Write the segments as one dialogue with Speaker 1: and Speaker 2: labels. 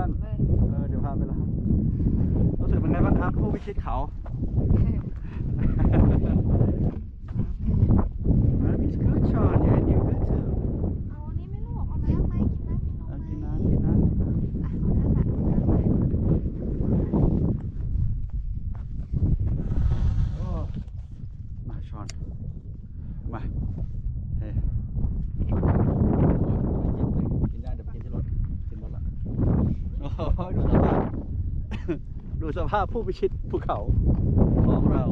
Speaker 1: บ้าง
Speaker 2: เลย
Speaker 1: เออ เดี๋ยวพาไปล้างรู้สึกเป็นไงบ้างครับ ผู้พิชิตเขามามิสกูชอนเนี่ยนิวกูทู
Speaker 2: เอาอันนี้ไหม่ลูกเอาน้ำไหมกินน้ำกินนม
Speaker 1: เอา
Speaker 2: ไหม
Speaker 1: กินน้ำกินน้ำกินน้
Speaker 2: อะเอาน้ำแบบเอาน้ำแบบำ
Speaker 1: โอ้มาชอน มาเฮ้ยกินได้เดี๋ยวไปกินที่รถกินรถละโอ้โหดูสภาพ ดูสภาพผู้พิชิตภูเขาของเรา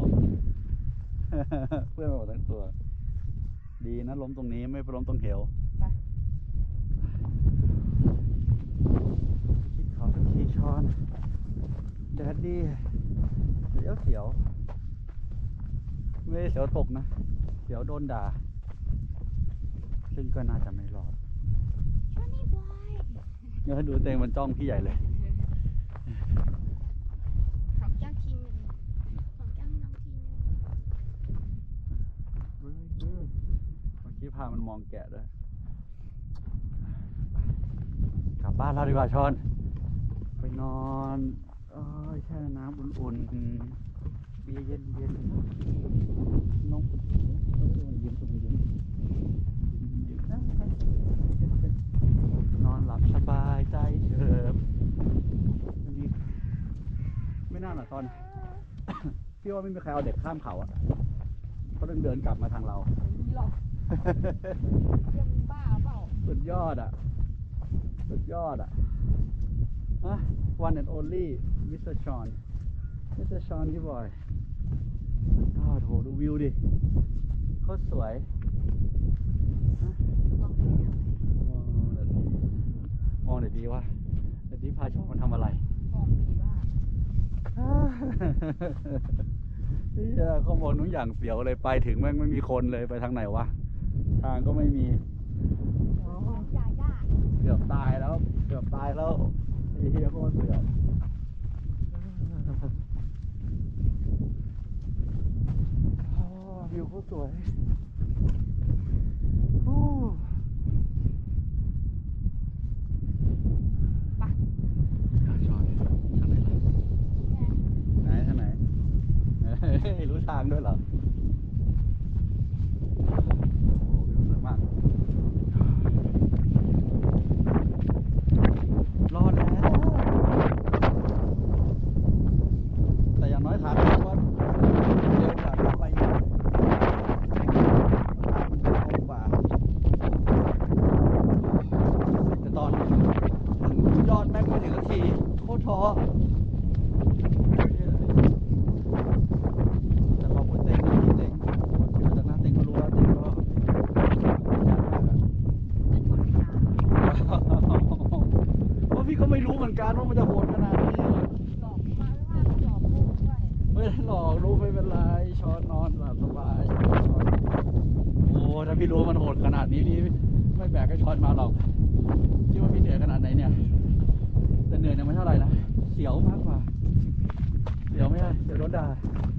Speaker 1: เพื่อนมาหมดทั้งตัว ดีนะล้มตรงนี้ไม่ไปล้มตรงเหว
Speaker 2: ไป
Speaker 1: คิดเขาสักทีช้อนแดดดี้เสียวเสียว ไม่ได้เสียวตกนะ เสียวโดนด่า ซึ่งก็น่าจะไม่รอด
Speaker 2: ช่วยนี่บอย
Speaker 1: เดี๋ยวดูเตงมันจ้องพี่ใหญ่เลย
Speaker 2: หอมแก้มทีนึงหอมแก้มน้องทีนึง
Speaker 1: เมื่อกี้พามันมองแกะด้วย กลับบ้านเราดีกว่าชอนไปนอนเอ้ยแช่น้ำอุ่นๆ เบียร์เย็นเย็นนมอุ่นเออมันยิ้มตรงนี้ยิ้มยิ้มยิ้มนอนหลับสบายใจเฉิบไม่มีไม่น่าหรอกตอน พี่ว่าไม่มีใครเอาเด็กข้ามเขาอะเขาเดินเดินกลับมาทางเรา
Speaker 2: ไม่มีหรอกเรื่องบ้าเปล่า
Speaker 1: สุดยอดอะ สุดยอดอะฮะ one and only Mr. Sean Mr. Sean ที่บอยสุดยอดโหดูวิวดิโคตรสวย
Speaker 2: มองเลยทำไม
Speaker 1: มองเดี๋ยดีมองเดี๋ยวดีว่าเดี๋ยวดีพาชอนมาทำอะไร
Speaker 2: มองดีว่า
Speaker 1: เฮียข้างบนนู้นอย่างเสียวเลยไปถึงแม่งไม่มีคนเลยไปทางไหนวะ ทางก็ไม่มี
Speaker 2: ยาย่า
Speaker 1: เกือบตายแล้ว เกือบตายแล้วไอ้เฮียโคตรเสียวโอ้วิวโคตรสวยฮู้
Speaker 2: ไป
Speaker 1: จอดทางไหนล่ะ
Speaker 2: ไง
Speaker 1: ไหนทางไหนเฮ้ยรู้ทางด้วยเหรอ โอ้วิวสวยมาก รอดแล้ว แต่อย่างน้อยขาขึ้นก็เร็วกว่าขาไปเยอะทางมันจะตรงกว่า แต่ตอนถึงยอดแม็กไม่ถึงนาทีโคตรท้อแต่ขอบคุณเต็งนะที่เต็งมาจากนั้นเต็งก็รู้ว่าเต็งก็ยากมากอะ
Speaker 2: ไม่ทนไม่นาน
Speaker 1: เพราะพี่ก็ไม่รู้เหมือนกันว่ามันจะโหดขนาดนี้
Speaker 2: หลอกมาไม่ว่าหลอกลูกด้วย
Speaker 1: ไม่ได้หลอกรู้ไม่เป็นไรช้อนนอนหลับสบายช้อนโอ้ถ้าพี่รู้มันโหดขนาดนี้พี่ไม่แบกให้ช้อนมาหรอกคิดว่าพี่เหนื่อยขนาดไหน เ